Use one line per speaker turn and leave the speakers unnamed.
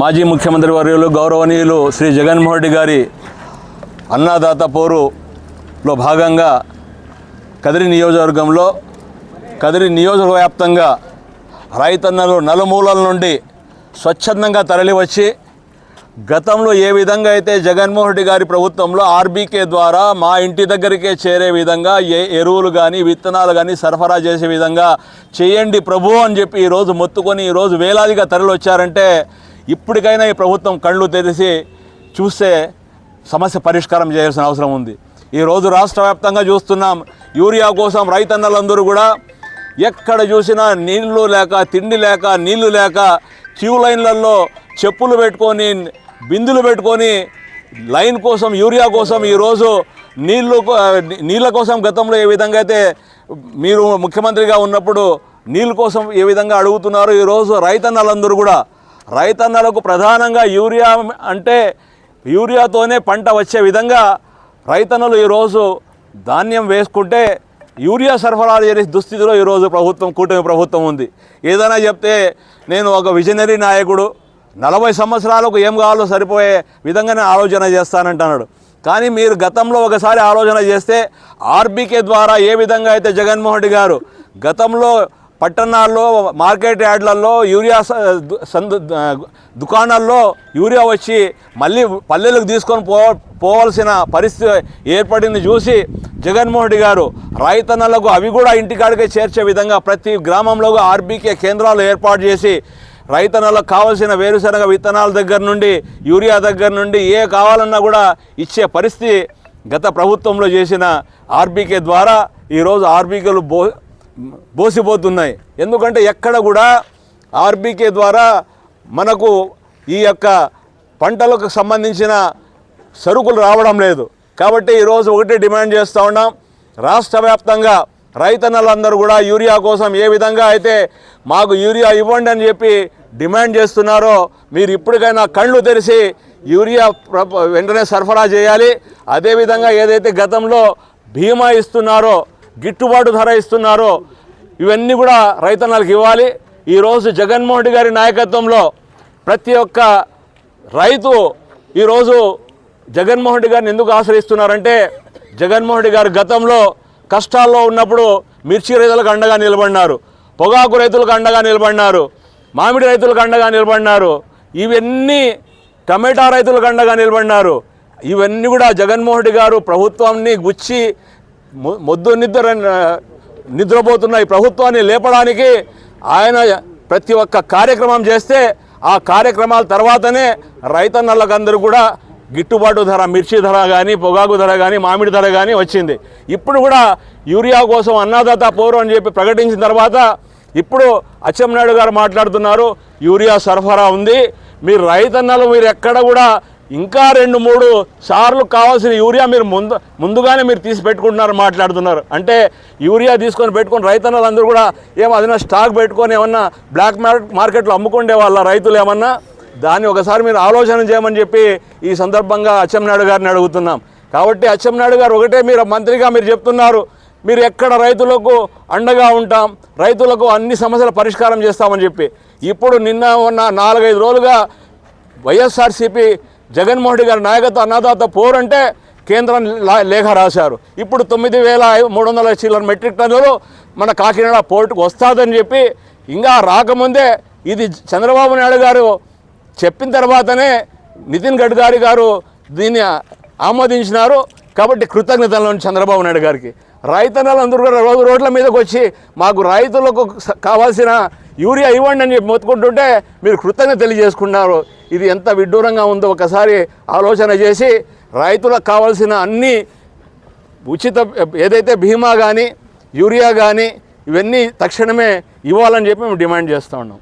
మాజీ ముఖ్యమంత్రి వర్యులు గౌరవనీయులు శ్రీ జగన్మోహన్ రెడ్డి గారి అన్నదాత పోరులో భాగంగా కదిరి నియోజకవర్గంలో కదిరి నియోజకవ్యాప్తంగా రైతన్నలు నలుమూలల నుండి స్వచ్ఛందంగా తరలివచ్చి గతంలో ఏ విధంగా అయితే జగన్మోహన్ రెడ్డి గారి ప్రభుత్వంలో ఆర్బీకే ద్వారా మా ఇంటి దగ్గరికే చేరే విధంగా ఏ ఎరువులు కానీ విత్తనాలు కానీ సరఫరా చేసే విధంగా చేయండి ప్రభు అని చెప్పి ఈరోజు మొత్తుకొని ఈరోజు వేలాదిగా తరలి వచ్చారంటే ఇప్పటికైనా ఈ ప్రభుత్వం కళ్ళు తెరిచి చూస్తే సమస్య పరిష్కారం చేయాల్సిన అవసరం ఉంది. ఈరోజు రాష్ట్ర వ్యాప్తంగా చూస్తున్నాం యూరియా కోసం రైతన్నలందరూ కూడా ఎక్కడ చూసినా నీళ్ళు లేక తిండి లేక నీళ్ళు లేక క్యూ లైన్లలో చెప్పులు పెట్టుకొని బిందులు పెట్టుకొని లైన్ కోసం యూరియా కోసం ఈరోజు నీళ్ళు నీళ్ళ కోసం గతంలో ఏ విధంగా అయితే మీరు ముఖ్యమంత్రిగా ఉన్నప్పుడు నీళ్ళ కోసం ఏ విధంగా అడుగుతున్నారు ఈరోజు రైతన్నలందరూ కూడా రైతన్నలకు ప్రధానంగా యూరియా అంటే యూరియాతోనే పంట వచ్చే విధంగా రైతన్నలు ఈరోజు ధాన్యం వేసుకుంటే యూరియా సరఫరా చేసే దుస్థితిలో ఈరోజు ప్రభుత్వం కూటమి ప్రభుత్వం ఉంది. ఏదైనా చెప్తే నేను ఒక విజనరీ నాయకుడు నలభై సంవత్సరాలకు ఏం కావాలో సరిపోయే విధంగానే ఆలోచన చేస్తానంటున్నాడు. కానీ మీరు గతంలో ఒకసారి ఆలోచన చేస్తే ఆర్బీకే ద్వారా ఏ విధంగా అయితే జగన్మోహన్ రెడ్డి గారు గతంలో పట్టణాల్లో మార్కెట్ యార్డ్లలో యూరియా సందు దుకాణాల్లో యూరియా వచ్చి మళ్ళీ పల్లెలకు తీసుకొని పో పోవలసిన పరిస్థితి ఏర్పడింది చూసి జగన్మోహన్ రెడ్డి గారు రైతన్నలకు అవి కూడా ఇంటికాడికే చేర్చే విధంగా ప్రతి గ్రామంలో ఆర్బీకే కేంద్రాలు ఏర్పాటు చేసి రైతన్నలకు కావాల్సిన వేరుశనగ విత్తనాల దగ్గర నుండి యూరియా దగ్గర నుండి ఏ కావాలన్నా కూడా ఇచ్చే పరిస్థితి గత ప్రభుత్వంలో చేసిన ఆర్బీకే ద్వారా ఈరోజు ఆర్బీకేలు బో బోసిపోతున్నాయి. ఎందుకంటే ఎక్కడ కూడా ఆర్బీకే ద్వారా మనకు ఈ యొక్క పంటలకు సంబంధించిన సరుకులు రావడం లేదు. కాబట్టి ఈరోజు ఒకటి డిమాండ్ చేస్తూ ఉన్నాం. రాష్ట్ర వ్యాప్తంగా రైతన్నలందరూ కూడా యూరియా కోసం ఏ విధంగా అయితే మాకు యూరియా ఇవ్వండి అని చెప్పి డిమాండ్ చేస్తున్నారో మీరు ఇప్పటికైనా కళ్ళు తెరిచి యూరియా వెంటనే సరఫరా చేయాలి. అదేవిధంగా ఏదైతే గతంలో బీమా ఇస్తున్నారో గిట్టుబాటు ధర ఇస్తున్నారో ఇవన్నీ కూడా రైతన్నలకు ఇవ్వాలి. ఈరోజు జగన్మోహన్ రెడ్డి గారి నాయకత్వంలో ప్రతి ఒక్క రైతు ఈరోజు జగన్మోహన్ రెడ్డి గారిని ఎందుకు ఆశ్రయిస్తున్నారంటే జగన్మోహన్ రెడ్డి గారు గతంలో కష్టాల్లో ఉన్నప్పుడు మిర్చి రైతులకు అండగా నిలబడినారు. పొగాకు రైతులకు అండగా నిలబడినారు. మామిడి రైతులకు అండగా నిలబడినారు. ఇవన్నీ టమాటా రైతులకు అండగా నిలబడినారు. ఇవన్నీ కూడా జగన్మోహన్ రెడ్డి గారు ప్రభుత్వాన్ని గుచ్చి మొ- మొద్దు నిద్ర నిద్రపోతున్న ఈ ప్రభుత్వాన్ని లేపడానికి ఆయన ప్రతి ఒక్క కార్యక్రమం చేస్తే ఆ కార్యక్రమాల తర్వాతనే రైతన్నలకందరూ కూడా గిట్టుబాటు ధర మిర్చి ధర కానీ పొగాకు ధర కానీ మామిడి ధర కానీ వచ్చింది. ఇప్పుడు కూడా యూరియా కోసం అన్నదాత పోరు అని చెప్పి ప్రకటించిన తర్వాత ఇప్పుడు అచ్చెంనాయుడు గారు మాట్లాడుతున్నారు యూరియా సరఫరా ఉంది. మీరు రైతన్నలు మీరు ఎక్కడ కూడా ఇంకా రెండు మూడు సార్లు కావాల్సిన యూరియా మీరు ముందు ముందుగానే మీరు తీసి పెట్టుకుంటున్నారు మాట్లాడుతున్నారు. అంటే యూరియా తీసుకొని పెట్టుకొని రైతన్నలందరూ కూడా ఏమో అదైనా స్టాక్ పెట్టుకొని ఏమన్నా బ్లాక్ మార్కెట్లో అమ్ముకుండే వాళ్ళ రైతులు ఏమన్నా దాన్ని ఒకసారి మీరు ఆలోచన చేయమని చెప్పి ఈ సందర్భంగా అచ్చెంనాయుడు గారిని అడుగుతున్నాం. కాబట్టి అచ్చెంనాయుడు గారు ఒకటే మీరు మంత్రిగా మీరు చెప్తున్నారు మీరు ఎక్కడ రైతులకు అండగా ఉంటాం రైతులకు అన్ని సమస్యల పరిష్కారం చేస్తామని చెప్పి. ఇప్పుడు నిన్న ఉన్న నాలుగైదు రోజులుగా వైఎస్ఆర్సీపీ జగన్మోహన్ రెడ్డి గారి నాయకత్వ అన్నదాత పోరంటే కేంద్రం లా- లేఖ రాశారు. ఇప్పుడు తొమ్మిది వేల మూడు వందల చిల్లర మెట్రిక్ టన్నులు మన కాకినాడ పోర్టుకు వస్తుందని చెప్పి ఇంకా రాకముందే ఇది చంద్రబాబు నాయుడు గారు చెప్పిన తర్వాతనే నితిన్ గడ్కరీ గారు దీన్ని ఆమోదించినారు. కాబట్టి కృతజ్ఞతలను చంద్రబాబు నాయుడు గారికి. రైతన్నలందరూ కూడా రోజు రోడ్ల మీదకి వచ్చి మాకు రైతులకు కావాల్సిన యూరియా ఇవ్వండి అని చెప్పి మొత్తుకుంటుంటే మీరు కృతజ్ఞత తెలియజేసుకున్నారు. ఇది ఎంత విడ్డూరంగా ఉందో ఒకసారి ఆలోచన చేసి రైతులకు కావాల్సిన అన్ని ఉచిత ఏదైతే బీమా కానీ యూరియా కానీ ఇవన్నీ తక్షణమే ఇవ్వాలని చెప్పి మేము డిమాండ్ చేస్తూ ఉన్నాం.